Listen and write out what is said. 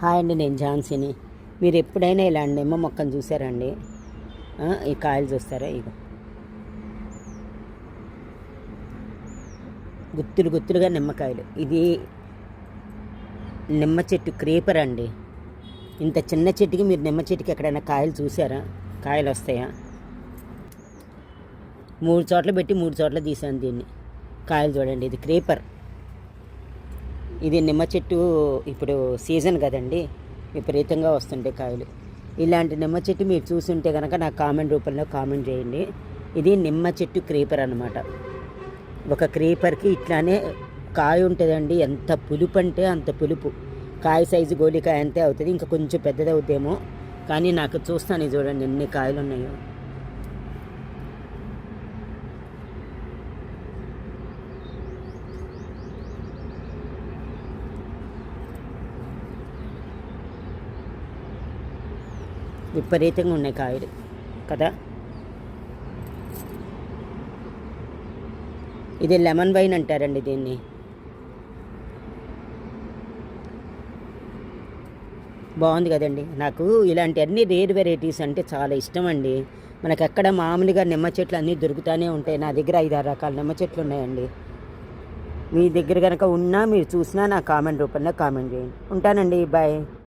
Hi అండి నేను ఝాన్సీని. మీరు ఎప్పుడైనా ఇలా నిమ్మ మొక్కను చూసారండి? ఈ కాయలు చూస్తారా? ఇగో. గుత్తులు గుత్తులుగా నిమ్మకాయలు. ఇది నిమ్మ చెట్టు క్రీపర్ అండి. ఇంత చిన్న చెట్టుకి మీరు నిమ్మ చెట్టుకి ఎక్కడైనా కాయలు చూసారా? కాయలు వస్తాయా? మూడు చోట్ల పెట్టి మూడు చోట్ల తీసాను దీన్ని. కాయలు చూడండి ఇది క్రీపర్. ఇది నిమ్మ చెట్టు ఇప్పుడు సీజన్ కదండి. విపరీతంగా వస్తుంటాయి కాయలు. ఇలాంటి నిమ్మ చెట్టు మీరు చూసుంటే కనుక నాకు కామెంట్ రూపంలో కామెంట్ చేయండి. ఇది నిమ్మ చెట్టు క్రీపర్ అనమాట ఒక క్రీపర్కి ఇట్లానే కాయ ఉంటుందండి. ఎంత పులుపు అంటే అంత పులుపు. కాయ సైజు గోలికాయ అంతే అవుతుంది. ఇంకా కొంచెం పెద్దది అవుతేమో కానీ నాకు చూస్తాను ఇది చూడండి ఎన్ని కాయలు ఉన్నాయో విపరీతంగా ఉన్నాయి కాయలు. కదా? ఇది లెమన్ వైన్ అంటారండి దీన్ని. బాగుంది కదండి. నాకు ఇలాంటి అన్ని రేర్ వెరైటీస్ అంటే చాలా ఇష్టం అండి మనకు ఎక్కడ మామూలుగా నిమ్మ చెట్లు అన్నీ దొరుకుతూనే ఉంటాయి. నా దగ్గర ఐదు ఆరు రకాల నిమ్మ చెట్లు ఉన్నాయండి. మీ దగ్గర కనుక ఉన్నా మీరు చూసినా నా కామెంట్ రూపంలో కామెంట్ చేయండి. ఉంటానండి. బాయ్.